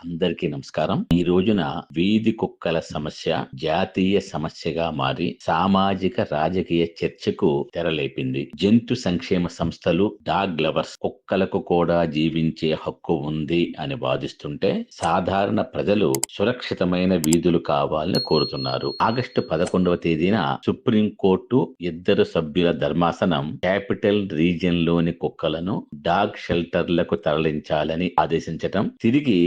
అందరికీ నమస్కారం. ఈ రోజున వీధి కుక్కల సమస్య జాతీయ సమస్యగా మారి సామాజిక రాజకీయ చర్చకు తెరలేపింది. జంతు సంక్షేమ సంస్థలు డాగ్ లవర్స్ కుక్కలకు కూడా జీవించే హక్కు ఉంది అని వాదిస్తుంటే సాధారణ ప్రజలు సురక్షితమైన వీధులు కావాలని కోరుతున్నారు. ఆగస్టు పదకొండవ తేదీన సుప్రీం కోర్టు ఇద్దరు సభ్యుల ధర్మాసనం క్యాపిటల్ రీజియన్లోని కుక్కలను డాగ్ షెల్టర్లకు తరలించాలని ఆదేశించటం. తిరిగి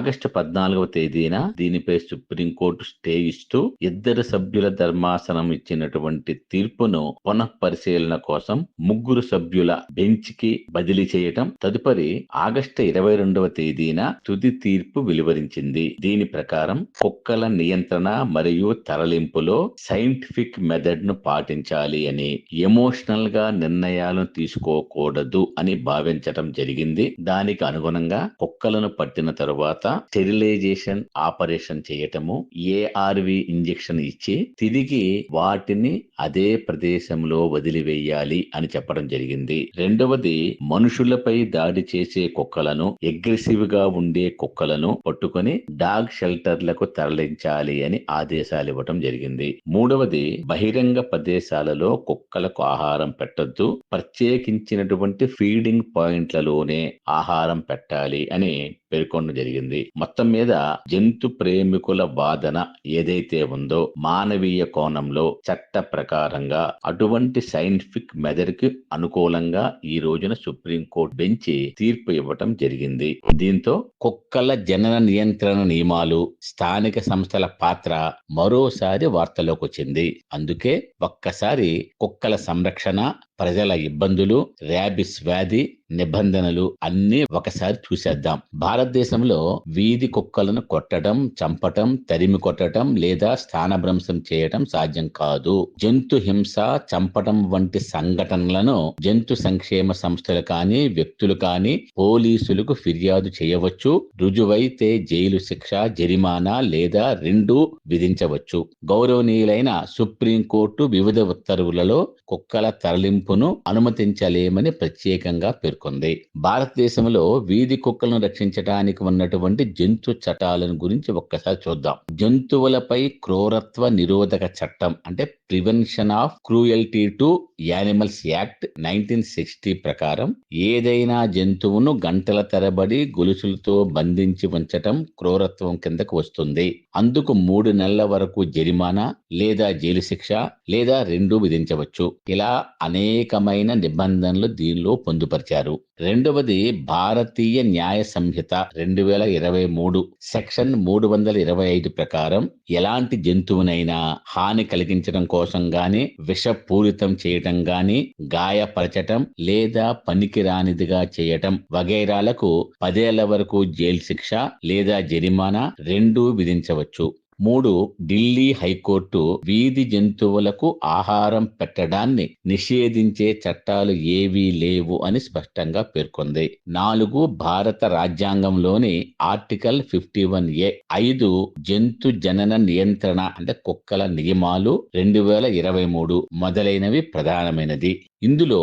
ఆగస్టు పద్నాలుగవ తేదీన దీనిపై సుప్రీంకోర్టు స్టే ఇస్తూ ఇద్దరు సభ్యుల ధర్మాసనం ఇచ్చినటువంటి తీర్పును పునః పరిశీలన కోసం ముగ్గురు సభ్యుల బెంచ్కి బదిలీ చేయటం తదుపరి ఆగస్టు ఇరవై రెండవ తేదీన తుది తీర్పు వెలువరించింది. దీని ప్రకారం కుక్కల నియంత్రణ మరియు తరలింపులో సైంటిఫిక్ మెథడ్ను పాటించాలి అని ఎమోషనల్గా నిర్ణయాలను తీసుకోకూడదు అని భావించటం జరిగింది. దానికి అనుగుణంగా కుక్కలను పట్టిన తరువాత స్టెరిలైజేషన్ ఆపరేషన్ చేయటము ఏఆర్వి ఇంజెక్షన్ ఇచ్చి తిరిగి వాటిని అదే ప్రదేశంలో వదిలివేయాలి అని చెప్పడం జరిగింది. రెండవది మనుషులపై దాడి చేసే కుక్కలను అగ్రెసివ్గా ఉండే కుక్కలను పట్టుకొని డాగ్ షెల్టర్లకు తరలించాలి అని ఆదేశాలు ఇవ్వటం జరిగింది. మూడవది బహిరంగ ప్రదేశాలలో కుక్కలకు ఆహారం పెట్టొద్దు ప్రత్యేకించినటువంటి ఫీడింగ్ పాయింట్లలోనే ఆహారం పెట్టాలి అని పేర్కొనడం జరిగింది. మొత్తం మీద జంతు ప్రేమికుల వాదన ఏదైతే ఉందో మానవీయ కోణంలో చట్ట ప్రకారంగా అటువంటి సైంటిఫిక్ మెథడ్కి అనుకూలంగా ఈ రోజున సుప్రీంకోర్టు బెంచి తీర్పు ఇవ్వటం జరిగింది. దీంతో కుక్కల జనన నియంత్రణ నియమాలు స్థానిక సంస్థల పాత్ర మరోసారి వార్తలోకి వచ్చింది అందుకే ఒక్కసారి కుక్కల సంరక్షణ ప్రజల ఇబ్బందులు ర్యాబిస్ వ్యాధి నిబంధనలు అన్ని ఒకసారి చూసేద్దాం. భారతదేశంలో వీధి కుక్కలను కొట్టడం చంపటం తరిమి కొట్టడం లేదా స్థానభ్రంశం చేయటం సాధ్యం కాదు. జంతు హింస చంపటం వంటి సంఘటనలను జంతు సంక్షేమ సంస్థలు కానీ వ్యక్తులు కానీ పోలీసులకు ఫిర్యాదు చేయవచ్చు. రుజువైతే జైలు శిక్ష జరిమానా లేదా రెండు విధించవచ్చు. గౌరవనీయులైన సుప్రీంకోర్టు వివిధ ఉత్తర్వులలో కుక్కల తరలింపు తరలింపును అనుమతించలేమని ప్రత్యేకంగా పేర్కొంది. భారతదేశంలో వీధి కుక్కలను రక్షించడానికి ఉన్నటువంటి జంతు చట్టాలను గురించి ఒక్కసారి చూద్దాం. జంతువులపై క్రూరత్వ నిరోధక చట్టం అంటే prevention of cruelty to animals act nineteen sixty ప్రకారం ఏదైనా జంతువును గంటల తరబడి గొలుసులతో బంధించి ఉంచటం క్రూరత్వం కిందకు వస్తుంది. అందుకు మూడు నెలల వరకు జరిమానా లేదా జైలు శిక్ష లేదా రెండు విధించవచ్చు. ఇలా అనేకమైన నిబంధనలు దీనిలో పొందుపరిచారు. రెండవది భారతీయ న్యాయ సంహిత రెండు వేల ఇరవై మూడు సెక్షన్ మూడు వందల ఇరవై ఐదు ప్రకారం ఎలాంటి జంతువునైనా హాని కలిగించడం కోసం గాని విషపూరితం చేయటం గాని గాయపరచటం లేదా పనికిరానిదిగా చేయటం వగైరాలకు పదేళ్ళ వరకు జైలు శిక్ష లేదా జరిమానా రెండూ విధించవచ్చు. మూడు ఢిల్లీ హైకోర్టు వీధి జంతువులకు ఆహారం పెట్టడాన్ని నిషేధించే చట్టాలు ఏవీ లేవు అని స్పష్టంగా పేర్కొంది. నాలుగు భారత రాజ్యాంగంలోని ఆర్టికల్ ఫిఫ్టీ వన్ ఏ ఐదు జంతు జనన నియంత్రణ అంటే కుక్కల నియమాలు రెండు వేల ఇరవై మూడు మొదలైనవి ప్రధానమైనది. ఇందులో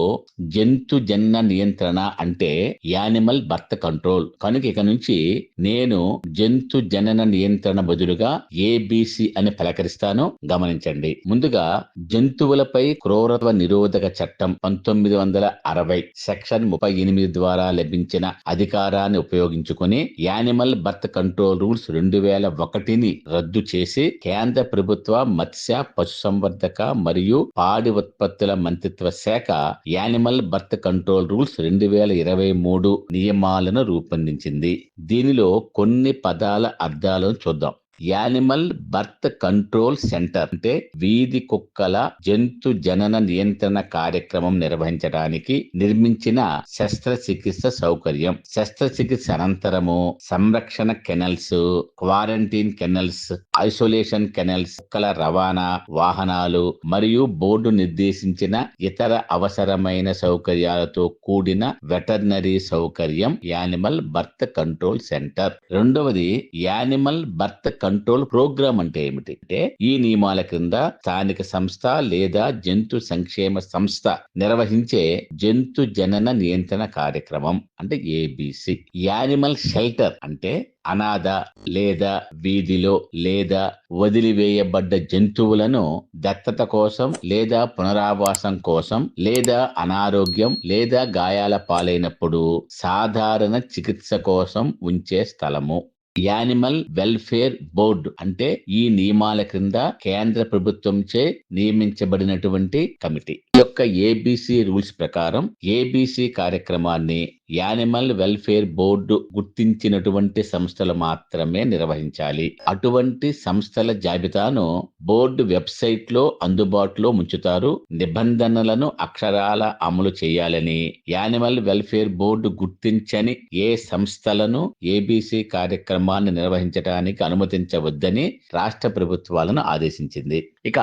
జంతు జనన నియంత్రణ అంటే యానిమల్ బర్త్ కంట్రోల్. కనుక ఇక నుంచి నేను జంతు జనన నియంత్రణ బదులుగా ఏబిసి అని పలకరిస్తాను. గమనించండి. ముందుగా జంతువులపై క్రూరత్వ నిరోధక చట్టం పంతొమ్మిది వందల అరవై సెక్షన్ ముప్పై ఎనిమిది ద్వారా లభించిన అధికారాన్ని ఉపయోగించుకుని యానిమల్ బర్త్ కంట్రోల్ రూల్స్ రెండు వేల ఒకటిని రద్దు చేసి కేంద్ర ప్రభుత్వ మత్స్య పశుసంవర్ధక మరియు పాడి ఉత్పత్తుల మంత్రిత్వ శాఖ యానిమల్ బర్త్ కంట్రోల్ రూల్స్ రెండు వేల ఇరవై మూడు నియమాలను రూపొందించింది. దీనిలో కొన్ని పదాల అర్థాలను చూద్దాం. యానిమల్ బర్త్ కంట్రోల్ సెంటర్ అంటే వీధి కుక్కల జంతు జనన నియంత్రణ కార్యక్రమం నిర్వహించడానికి నిర్మించిన శస్త్రచికిత్స సౌకర్యం. శస్త్రచికిత్స అనంతరము సంరక్షణ kennels quarantine kennels isolation kennels కుక్కల రవాణా వాహనాలు మరియు బోర్డు నిర్దేశించిన ఇతర అవసరమైన సౌకర్యాలతో కూడిన వెటర్నరీ సౌకర్యం యానిమల్ బర్త్ కంట్రోల్ సెంటర్. రెండవది యానిమల్ బర్త్ కంట్రోల్ ప్రోగ్రామ్ అంటే ఏమిటి? అంటే ఈ నియమాల క్రింద స్థానిక సంస్థ లేదా జంతు సంక్షేమ సంస్థ నిర్వహించే జంతు జనన నియంత్రణ కార్యక్రమం అంటే ఏబిసి యానిమల్ షెల్టర్ అంటే అనాథ లేదా వీధిలో లేదా వదిలివేయబడ్డ జంతువులను దత్తత కోసం లేదా పునరావాసం కోసం లేదా అనారోగ్యం లేదా గాయాల పాలైనప్పుడు సాధారణ చికిత్స కోసం ఉంచే స్థలము. యానిమల్ వెల్ఫేర్ బోర్డు అంటే ఈ నియమాల క్రింద కేంద్ర ప్రభుత్వంచే నియమించబడినటువంటి కమిటీ. యొక్క ఏబీసీ రూల్స్ ప్రకారం ఏబీసీ కార్యక్రమాన్ని యానిమల్ వెల్ఫేర్ బోర్డు గుర్తించినటువంటి సంస్థలు మాత్రమే నిర్వహించాలి. అటువంటి సంస్థల జాబితాను బోర్డు వెబ్సైట్లో అందుబాటులో ఉంచుతారు. నిబంధనలను అక్షరాల అమలు చేయాలని యానిమల్ వెల్ఫేర్ బోర్డు గుర్తించని ఏ సంస్థలను ఏబీసీ కార్యక్రమాన్ని నిర్వహించడానికి అనుమతించవద్దని రాష్ట్ర ప్రభుత్వాలను ఆదేశించింది. ఇక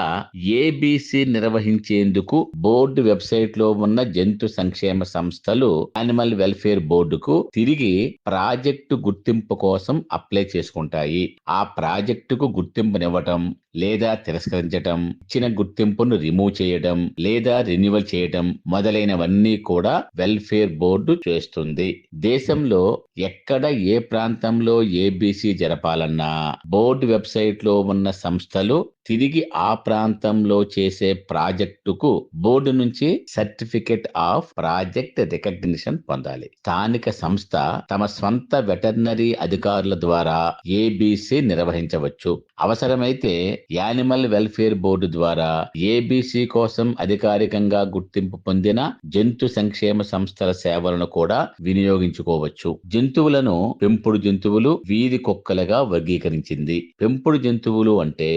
ఏబీసీ నిర్వహించేందుకు బోర్డు వెబ్సైట్లో ఉన్న జంతు సంక్షేమ సంస్థలు యానిమల్ వెల్ఫేర్ బోర్డుకు తిరిగి ప్రాజెక్టు గుర్తింపు కోసం అప్లై చేసుకుంటాయి. ఆ ప్రాజెక్టుకు గుర్తింపునివ్వటం లేదా తిరస్కరించటం ఇచ్చిన గుర్తింపును రిమూవ్ చేయడం లేదా రెన్యువల్ చేయడం మొదలైనవన్నీ కూడా వెల్ఫేర్ బోర్డు చేస్తుంది. దేశంలో ఎక్కడ ఏ ప్రాంతంలో ఏబీసీ జరపాలన్నా బోర్డు వెబ్సైట్లో ఉన్న సంస్థలు తిరిగి ఆ ప్రాంతంలో చేసే ప్రాజెక్టుకు బోర్డు నుంచి సర్టిఫికెట్ ఆఫ్ ప్రాజెక్ట్ రికగ్నిషన్ పొందాలి. స్థానిక సంస్థ తమ స్వంత వెటర్నరీ అధికారుల ద్వారా ఏబిసి నిర్వహించవచ్చు. అవసరమైతే యానిమల్ వెల్ఫేర్ బోర్డు ద్వారా ఏబిసి కోసం అధికారికంగా గుర్తింపు పొందిన జంతు సంక్షేమ సంస్థల సేవలను కూడా వినియోగించుకోవచ్చు. జంతువులను పెంపుడు జంతువులు వీధి కుక్కలుగా వర్గీకరించింది. పెంపుడు జంతువులు అంటే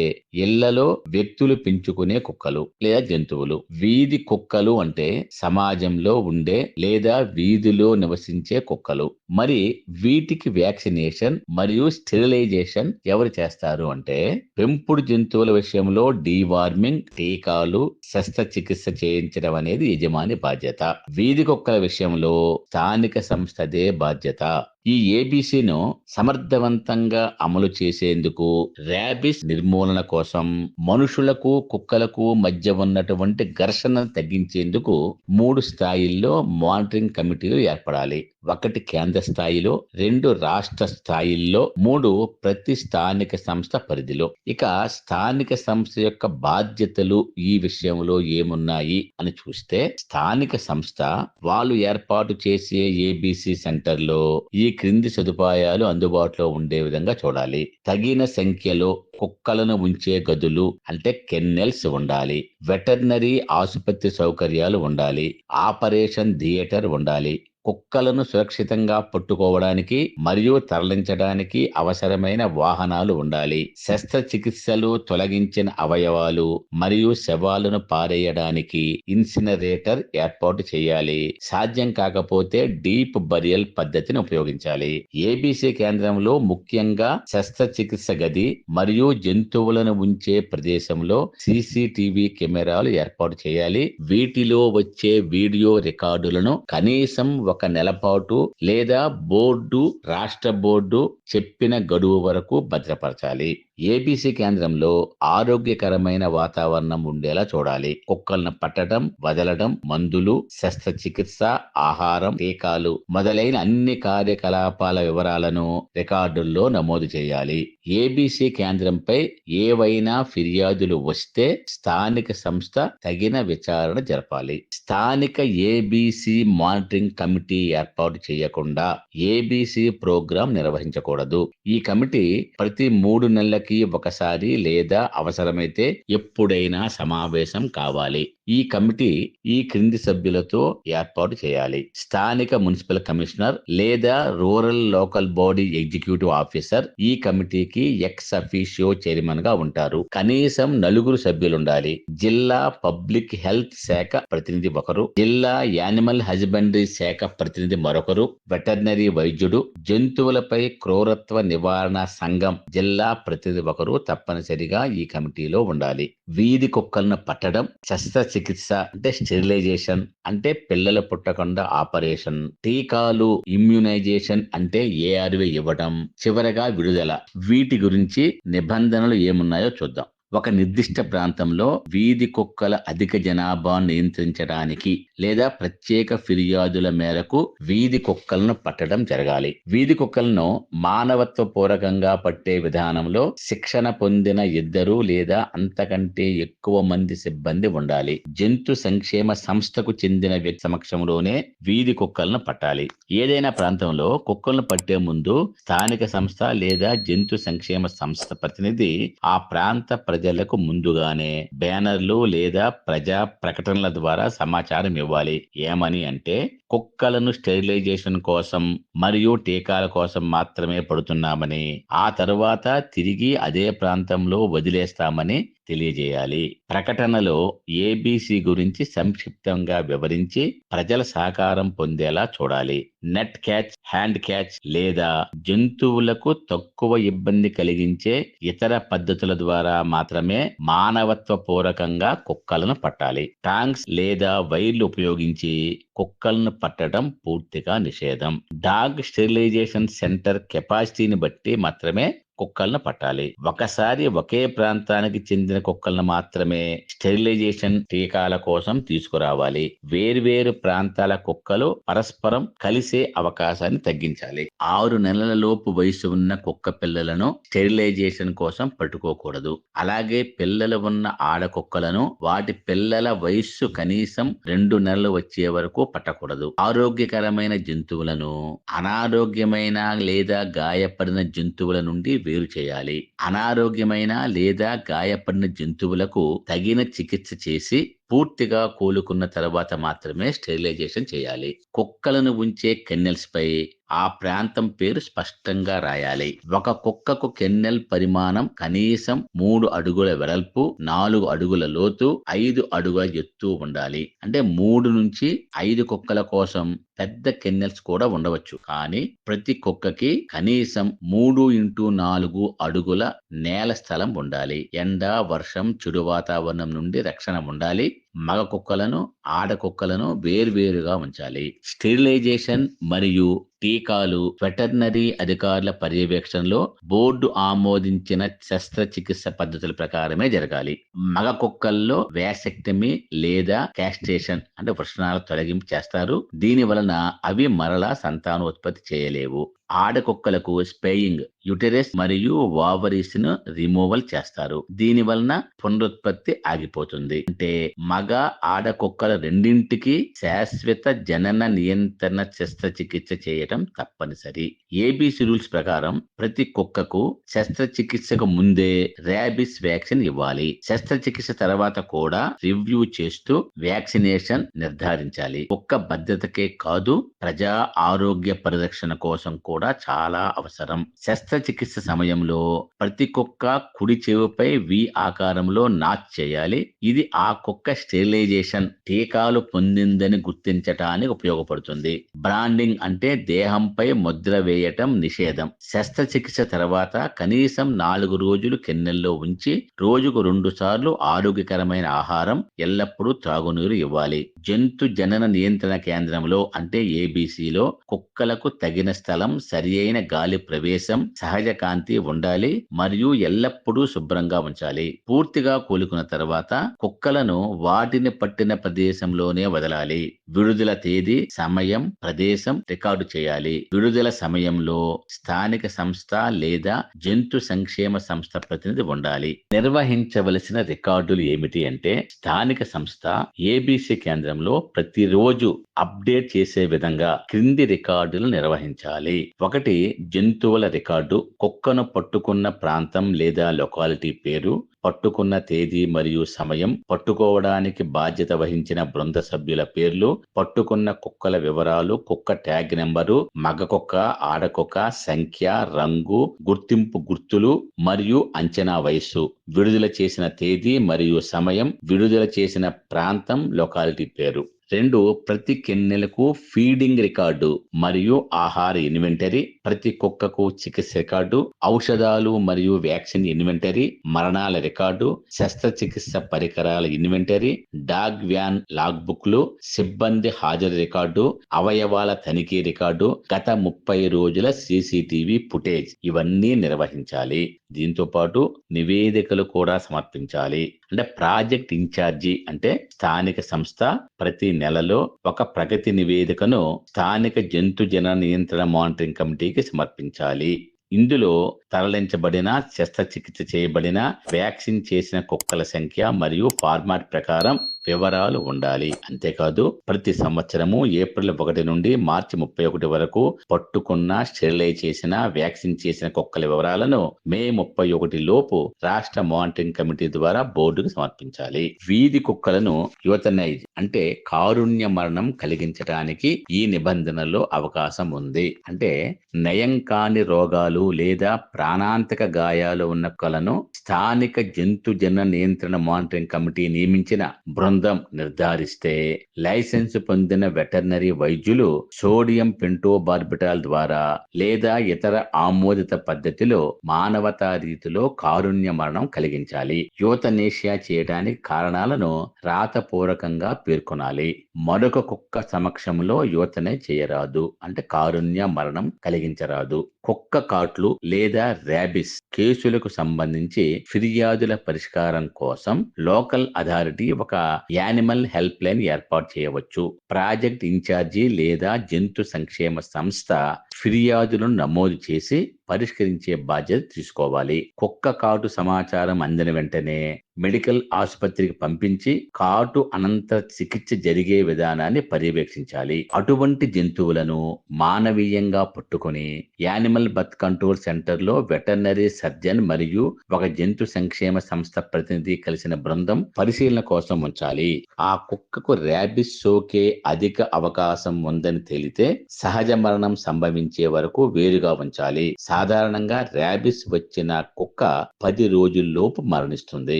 ఇళ్ళలో వ్యక్తులు పెంచుకునే కుక్కలు లేదా జంతువులు. వీధి కుక్కలు అంటే సమాజంలో ఉండే లేదా వీధిలో నివసించే కుక్కలు. మరి వీటికి వ్యాక్సినేషన్ మరియు స్టెరిలైజేషన్ ఎవరు చేస్తారు అంటే పెంపుడు జంతువుల విషయంలో డీవార్మింగ్ టీకాలు శస్త్రచికిత్స చేయించడం అనేది యజమాని బాధ్యత. వీధి కుక్కల విషయంలో స్థానిక సంస్థదే బాధ్యత. ఈ ఏబిసిను సమర్థవంతంగా అమలు చేసేందుకు ర్యాబిస్ నిర్మూలన కోసం మనుషులకు కుక్కలకు మధ్య ఉన్నటువంటి ఘర్షణ తగ్గించేందుకు మూడు స్థాయిల్లో మానిటరింగ్ కమిటీలు ఏర్పడాలి. ఒకటి కేంద్ర స్థాయిలో రెండు రాష్ట్ర స్థాయిల్లో మూడు ప్రతి స్థానిక సంస్థ పరిధిలో. ఇక స్థానిక సంస్థ యొక్క బాధ్యతలు ఈ విషయంలో ఏమున్నాయి అని చూస్తే స్థానిక సంస్థ వాళ్ళు ఏర్పాటు చేసే ఏబిసి సెంటర్లో ఈ క్రింది సదుపాయాలు అందుబాటులో ఉండే విధంగా చూడాలి. తగిన సంఖ్యలో కుక్కలను ఉంచే గదులు అంటే కెన్నెల్స్ ఉండాలి. వెటర్నరీ ఆసుపత్రి సౌకర్యాలు ఉండాలి. ఆపరేషన్ థియేటర్ ఉండాలి. కుక్కలను సురక్షితంగా పట్టుకోవడానికి మరియు తరలించడానికి అవసరమైన వాహనాలు ఉండాలి. శస్త్రచికిత్సలు తొలగించిన అవయవాలు మరియు శవాలను పారేయడానికి ఇన్సినరేటర్ ఏర్పాటు చేయాలి. సాధ్యం కాకపోతే డీప్ బరియల్ పద్ధతిని ఉపయోగించాలి. ఏబీసీ కేంద్రంలో ముఖ్యంగా శస్త్రచికిత్స గది మరియు జంతువులను ఉంచే ప్రదేశంలో సీసీటీవీ కెమెరాలు ఏర్పాటు చేయాలి. వీటిలో వచ్చే వీడియో రికార్డులను కనీసం ఒక నెల పాటు లేదా బోర్డు రాష్ట్ర బోర్డు చెప్పిన గడువు వరకు భద్రపరచాలి. ఏబీసీ కేంద్రంలో ఆరోగ్యకరమైన వాతావరణం ఉండేలా చూడాలి. కుక్కలను పట్టడం వదలడం మందులు శస్త్రచికిత్స ఆహారం టీకాలు మొదలైన అన్ని కార్యకలాపాల వివరాలను రికార్డుల్లో నమోదు చేయాలి. ఏబీసీ కేంద్రంపై ఏవైనా ఫిర్యాదులు వస్తే స్థానిక సంస్థ తగిన విచారణ జరపాలి. స్థానిక ఏబీసీ మానిటరింగ్ కమిటీ ఏర్పాటు చేయకుండా ఏబీసీ ప్రోగ్రాం నిర్వహించకూడదు. ఈ కమిటీ ప్రతి మూడు నెలకి ఒకసారి లేదా అవసరమైతే ఎప్పుడైనా సమావేశం కావాలి. ఈ కమిటీ ఈ క్రింది సభ్యులతో ఏర్పాటు చేయాలి. స్థానిక మున్సిపల్ కమిషనర్ లేదా rural local body executive officer ఈ కమిటీకి ఎక్స్ అఫీషియో చైర్మన్గా ఉంటారు. కనీసం నలుగురు సభ్యులుండాలి. జిల్లా పబ్లిక్ హెల్త్ శాఖ ప్రతినిధి ఒకరు జిల్లా యానిమల్ హస్బెండరీ శాఖ ప్రతినిధి మరొకరు వెటర్నరీ వైద్యుడు జంతువులపై క్రూరత్వ నివారణ సంఘం జిల్లా ప్రతినిధి ఒకరు తప్పనిసరిగా ఈ కమిటీలో ఉండాలి. వీధి కుక్కలను పట్టడం శస్త్ర శస్త్రచికిత్స అంటే స్టెరిలైజేషన్ అంటే పిల్లలు పుట్టకుండా ఆపరేషన్. టీకాలు ఇమ్యునైజేషన్ అంటే ఏఆర్వి ఇవ్వడం. చివరగా విడుదల. వీటి గురించి నిబంధనలు ఏమున్నాయో చూద్దాం. ఒక నిర్దిష్ట ప్రాంతంలో వీధి కుక్కల అధిక జనాభా నియంత్రించడానికి లేదా ప్రత్యేక ఫిర్యాదుల మేరకు వీధి కుక్కలను పట్టడం జరగాలి. వీధి కుక్కలను మానవత్వ పూర్వకంగా పట్టే విధానంలో శిక్షణ పొందిన ఇద్దరు లేదా అంతకంటే ఎక్కువ మంది సిబ్బంది ఉండాలి. జంతు సంక్షేమ సంస్థకు చెందిన వ్యక్తి సమక్షంలోనే వీధి కుక్కలను పట్టాలి. ఏదైనా ప్రాంతంలో కుక్కలను పట్టే ముందు స్థానిక సంస్థ లేదా జంతు సంక్షేమ సంస్థ ప్రతినిధి ఆ ప్రాంత ప్రజలకు ముందుగానే బ్యానర్లు లేదా ప్రజా ప్రకటనల ద్వారా సమాచారం ఇవ్వాలి. ఏమని అంటే కుక్కలను స్టెరిలైజేషన్ కోసం మరియు టీకాల కోసం మాత్రమే పడుతున్నామని ఆ తరువాత తిరిగి అదే ప్రాంతంలో వదిలేస్తామని తెలియజేయాలి. ప్రకటనలో ఏబీసీ గురించి సంక్షిప్తంగా వివరించి ప్రజల సహకారం పొందేలా చూడాలి. నెట్ క్యాచ్ హ్యాండ్ క్యాచ్ లేదా జంతువులకు తక్కువ ఇబ్బంది కలిగించే ఇతర పద్ధతుల ద్వారా మాత్రమే మానవత్వ పూర్వకంగా కుక్కలను పట్టాలి. టాంక్స్ లేదా వైర్లు ఉపయోగించి కుక్కలను పట్టడం పూర్తిగా నిషేధం. డాగ్ స్టెరిలైజేషన్ సెంటర్ కెపాసిటీని బట్టి మాత్రమే కుక్కలను పట్టాలి. ఒకసారి ఒకే ప్రాంతానికి చెందిన కుక్కలను మాత్రమే స్టెరిలైజేషన్ టీకాల కోసం తీసుకురావాలి. వేర్వేరు ప్రాంతాల కుక్కలు పరస్పరం కలిసే అవకాశాన్ని తగ్గించాలి. ఆరు నెలల లోపు వయసు ఉన్న కుక్క పిల్లలను స్టెరిలైజేషన్ కోసం పట్టుకోకూడదు. అలాగే పిల్లలు ఉన్న ఆడ కుక్కలను వాటి పిల్లల వయస్సు కనీసం రెండు నెలలు వచ్చే వరకు పట్టకూడదు. ఆరోగ్యకరమైన జంతువులను అనారోగ్యమైన లేదా గాయపడిన జంతువుల నుండి వేరు చేయాలి. అనారోగ్యమైన లేదా గాయపడిన జంతువులకు తగిన చికిత్స చేసి పూర్తిగా కోలుకున్న తర్వాత మాత్రమే స్టెరిలైజేషన్ చేయాలి. కుక్కలను ఉంచే కెన్నెల్స్ పై ఆ ప్రాంతం పేరు స్పష్టంగా రాయాలి. ఒక కుక్కకు కెన్నెల్ పరిమాణం కనీసం మూడు అడుగుల వెడల్పు నాలుగు అడుగుల లోతు ఐదు అడుగుల ఎత్తు ఉండాలి. అంటే మూడు నుంచి ఐదు కుక్కల కోసం పెద్ద కెన్నెల్స్ కూడా ఉండవచ్చు. కానీ ప్రతి కుక్కకి కనీసం మూడు ఇంటూ నాలుగు అడుగుల నేల స్థలం ఉండాలి. ఎండ వర్షం చెడు వాతావరణం నుండి రక్షణ ఉండాలి. మగ కుక్కలను ఆడ కుక్కలను వేర్వేరుగా ఉంచాలి. స్టెరిలైజేషన్ మరియు టీకాలు వెటర్నరీ అధికారుల పర్యవేక్షణలో బోర్డు ఆమోదించిన శస్త్రచికిత్స పద్ధతుల ప్రకారమే జరగాలి. మగ కుక్కల్లో వ్యాసెక్టమీ లేదా క్యాస్ట్రేషన్ అంటే వృషణాల తొలగింపు చేస్తారు. దీని వలన అవి మరలా సంతానోత్పత్తి చేయలేవు. ఆడకుక్కలకు స్పేయింగ్ యుటెరస్ మరియు వావరీస్ను రిమూవల్ చేస్తారు. దీని వలన పునరుత్పత్తి ఆగిపోతుంది. అంటే మగ ఆడకుక్కల రెండింటికి శాశ్వత జనన నియంత్రణ శస్త్రచికిత్స చేయటం తప్పనిసరి. ఏబీసీ రూల్స్ ప్రకారం ప్రతి కుక్కకు శస్త్రచికిత్సకు ముందే ర్యాబిస్ వ్యాక్సిన్ ఇవ్వాలి. శస్త్రచికిత్స తర్వాత కూడా రివ్యూ చేస్తూ వ్యాక్సినేషన్ నిర్ధారించాలి. కుక్క భద్రతకే కాదు ప్రజా ఆరోగ్య పరిరక్షణ కోసం కూడా చాలా అవసరం. శస్త్రచికిత్స సమయంలో ప్రతి కుక్క కుడి చెవిపై వి ఆకారంలో నాచ్ చేయాలి. ఇది ఆ కుక్క స్టెరిలైజేషన్ టీకాలు పొందిందని గుర్తించటానికి ఉపయోగపడుతుంది. బ్రాండింగ్ అంటే దేహంపై ముద్ర వేయటం నిషేధం. శస్త్రచికిత్స తర్వాత కనీసం నాలుగు రోజులు కెన్నెల్లో ఉంచి రోజుకు రెండు సార్లు ఆరోగ్యకరమైన ఆహారం ఎల్లప్పుడూ త్రాగునీరు ఇవ్వాలి. జంతు జనన నియంత్రణ కేంద్రంలో అంటే ఏబీసీలో కుక్కలకు తగిన స్థలం సరి అయిన గాలి ప్రవేశం సహజ కాంతి ఉండాలి మరియు ఎల్లప్పుడూ శుభ్రంగా ఉంచాలి. పూర్తిగా కోలుకున్న తర్వాత కుక్కలను వాటిని పట్టిన ప్రదేశంలోనే వదలాలి. విడుదల తేదీ సమయం ప్రదేశం రికార్డు చేయాలి. విడుదల సమయం సమయంలో స్థానిక సంస్థ లేదా జంతు సంక్షేమ సంస్థ ప్రతినిధి ఉండాలి. నిర్వహించవలసిన రికార్డులు ఏమిటి అంటే స్థానిక సంస్థ ఏబీసీ కేంద్రంలో ప్రతిరోజు అప్డేట్ చేసే విధంగా క్రింది రికార్డులు నిర్వహించాలి. ఒకటి జంతువుల రికార్డు కుక్కను పట్టుకున్న ప్రాంతం లేదా లొకాలిటీ పేరు. పట్టుకున్న తేదీ మరియు సమయం పట్టుకోవడానికి బాధ్యత వహించిన బృంద సభ్యుల పేర్లు పట్టుకున్న కుక్కల వివరాలు కుక్క ట్యాగ్ నెంబరు మగ కుక్క ఆడ కుక్క సంఖ్య రంగు గుర్తింపు గుర్తులు మరియు అంచనా వయస్సు. విడుదల చేసిన తేదీ మరియు సమయం విడుదల చేసిన ప్రాంతం లొకాలిటీ పేరు. రెండు ప్రతి కెన్నెలకు ఫీడింగ్ రికార్డు మరియు ఆహార ఇన్వెంటరీ ప్రతి కుక్కకు చికిత్స రికార్డు ఔషధాలు మరియు వ్యాక్సిన్ ఇన్వెంటరీ మరణాల రికార్డు శస్త్రచికిత్స పరికరాల ఇన్వెంటరీ డాగ్ వ్యాన్ లాగ్ బుక్లు సిబ్బంది హాజరు రికార్డు అవయవాల తనిఖీ రికార్డు గత ముప్పై రోజుల సీసీటీవీ ఫుటేజ్ ఇవన్నీ నిర్వహించాలి. దీంతో పాటు నివేదికలు కూడా సమర్పించాలి. అంటే ప్రాజెక్ట్ ఇన్ఛార్జి అంటే స్థానిక సంస్థ ప్రతి నెలలో ఒక ప్రగతి నివేదికను స్థానిక జంతు జన నియంత్రణ మానిటరింగ్ కమిటీకి సమర్పించాలి. ఇందులో తరలించబడిన శస్త్రచికిత్స చేయబడిన వ్యాక్సిన్ చేసిన కుక్కల సంఖ్య మరియు ఫార్మాట్ ప్రకారం వివరాలు ఉండాలి. అంతేకాదు ప్రతి సంవత్సరము ఏప్రిల్ ఒకటి నుండి మార్చి ముప్పై ఒకటి వరకు పట్టుకున్న స్టెరిలైజ్ చేసిన వ్యాక్సిన్ చేసిన కుక్కల వివరాలను మే ముప్పై ఒకటి లోపు రాష్ట్ర మానిటరింగ్ కమిటీ ద్వారా బోర్డుకు సమర్పించాలి. వీధి కుక్కలను యువతనైజ్ అంటే కారుణ్య మరణం కలిగించడానికి ఈ నిబంధనలో అవకాశం ఉంది. అంటే నయం కాని రోగాలు లేదా ప్రాణాంతక గాయాలు ఉన్న కుక్కలను స్థానిక జంతు జన నియంత్రణ మానిటరింగ్ కమిటీ నియమించిన బృందం నిర్ధారిస్తే లైసెన్స్ పొందిన వెటర్నరీ వైద్యులు సోడియం పెంటోబార్బిటాల్ ద్వారా లేదా ఇతర ఆమోదిత పద్ధతిలో మానవతా రీతిలో కారుణ్య మరణం కలిగించాలి. యూతనేషియా చేయడానికి కారణాలను రాతపూర్వకంగా పేర్కొనాలి. మరొక కుక్క సమక్షంలో యువతనే చేయరాదు. అంటే కారుణ్య మరణం కలిగించరాదు. కుక్క కాట్లు లేదా ర్యాబిస్ కేసులకు సంబంధించి ఫిర్యాదుల పరిష్కారం కోసం లోకల్ అథారిటీ ఒక యానిమల్ హెల్ప్ లైన్ ఏర్పాటు చేయవచ్చు. ప్రాజెక్ట్ ఇన్ఛార్జి లేదా జంతు సంక్షేమ సంస్థ ఫిర్యాదులను నమోదు చేసి పరిష్కరించే బాధ్యత తీసుకోవాలి. కుక్క కాటు సమాచారం అందిన వెంటనే మెడికల్ ఆసుపత్రికి పంపించి కాటు అనంతర చికిత్స జరిగే విధానాన్ని పర్యవేక్షించాలి. అటువంటి జంతువులను మానవీయంగా పట్టుకుని యానిమల్ బర్త్ కంట్రోల్ సెంటర్లో వెటర్నరీ సర్జన్ మరియు ఒక జంతు సంక్షేమ సంస్థ ప్రతినిధి కలిసిన బృందం పరిశీలన కోసం ఉంచాలి. ఆ కుక్కకు ర్యాబిస్ సోకే అధిక అవకాశం ఉందని తేలితే సహజ మరణం సంభవించే వరకు వేరుగా ఉంచాలి. సాధారణంగా ర్యాబిస్ వచ్చిన కుక్క పది రోజుల్లోపు మరణిస్తుంది.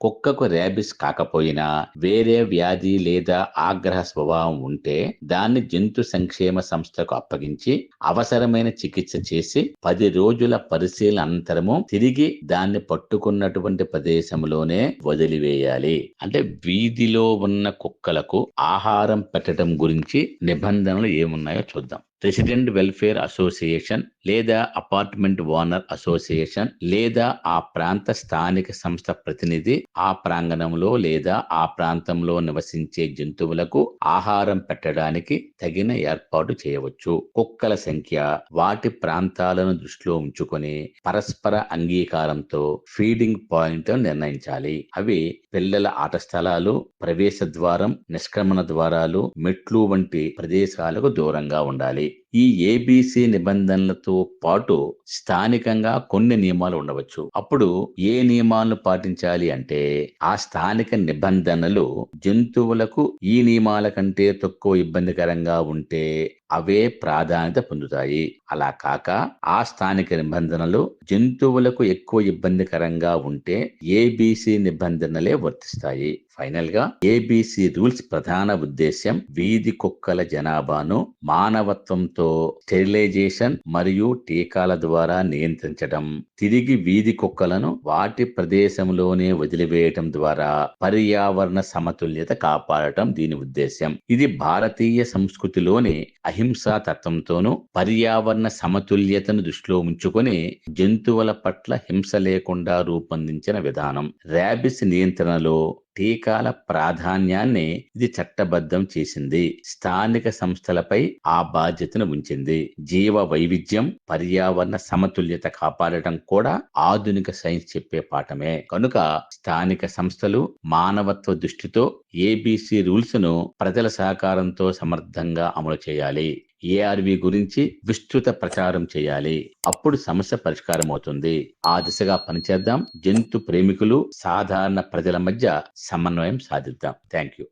కుక్కకు ర్యాబిస్ కాకపోయినా వేరే వ్యాధి లేదా ఆగ్రహ స్వభావం ఉంటే దాన్ని జంతు సంక్షేమ సంస్థకు అప్పగించి అవసరమైన చికిత్స చేసి పది రోజుల పరిశీలన అనంతరము తిరిగి దాన్ని పట్టుకున్నటువంటి ప్రదేశంలోనే వదిలివేయాలి. అంటే వీధిలో ఉన్న కుక్కలకు ఆహారం పెట్టడం గురించి నిబంధనలు ఏమున్నాయో చూద్దాం. రెసిడెంట్ వెల్ఫేర్ అసోసియేషన్ లేదా అపార్ట్మెంట్ ఓనర్ అసోసియేషన్ లేదా ఆ ప్రాంత స్థానిక సంస్థ ప్రతినిధి ఆ ప్రాంగణంలో లేదా ఆ ప్రాంతంలో నివసించే జంతువులకు ఆహారం పెట్టడానికి తగిన ఏర్పాటు చేయవచ్చు. కుక్కల సంఖ్య వాటి ప్రాంతాలను దృష్టిలో ఉంచుకొని పరస్పర అంగీకారంతో ఫీడింగ్ పాయింట్ నిర్ణయించాలి. అవి పిల్లల ఆట స్థలాలు ప్రవేశ ద్వారం నిష్క్రమణ ద్వారాలు మెట్లు వంటి ప్రదేశాలకు దూరంగా ఉండాలి. it ఈ ఏబీసీ నిబంధనలతో పాటు స్థానికంగా కొన్ని నియమాలు ఉండవచ్చు. అప్పుడు ఏ నియమాలను పాటించాలి అంటే ఆ స్థానిక నిబంధనలు జంతువులకు ఈ నియమాల కంటే తక్కువ ఇబ్బందికరంగా ఉంటే అవే ప్రాధాన్యత పొందుతాయి. అలా కాక ఆ స్థానిక నిబంధనలు జంతువులకు ఎక్కువ ఇబ్బందికరంగా ఉంటే ఏబీసీ నిబంధనలే వర్తిస్తాయి. ఫైనల్గా ఏబీసీ రూల్స్ ప్రధాన ఉద్దేశ్యం వీధి కుక్కల జనాభాను మానవత్వంతో తో స్టెరిలైజేషన్ మరియు టీకాల ద్వారా నియంత్రించడం తిరిగి వీధి కుక్కలను వాటి ప్రదేశంలోనే వదిలివేయటం ద్వారా పర్యావరణ సమతుల్యత కాపాడటం దీని ఉద్దేశ్యం. ఇది భారతీయ సంస్కృతిలోని అహింసా తత్వంతోనూ పర్యావరణ సమతుల్యతను దృష్టిలో ఉంచుకొని జంతువుల పట్ల హింస లేకుండా రూపొందించిన విధానం. ర్యాబిస్ నియంత్రణలో టీకాల ప్రాధాన్యాన్ని ఇది చట్టబద్ధం చేసింది. స్థానిక సంస్థలపై ఆ బాధ్యతను ఉంచింది. జీవ వైవిధ్యం పర్యావరణ సమతుల్యత కాపాడటం కూడా ఆధునిక సైన్స్ చెప్పే పాఠమే. కనుక స్థానిక సంస్థలు మానవత్వ దృష్టితో ఏబిసి రూల్స్ను ప్రజల సహకారంతో సమర్థంగా అమలు చేయాలి. ఏఆర్వి గురించి విస్తృత ప్రచారం చేయాలి. అప్పుడు సమస్య పరిష్కారం అవుతుంది. ఆ దిశగా పనిచేద్దాం. జంతు ప్రేమికులు సాధారణ ప్రజల మధ్య సమన్వయం సాధిద్దాం. Thank you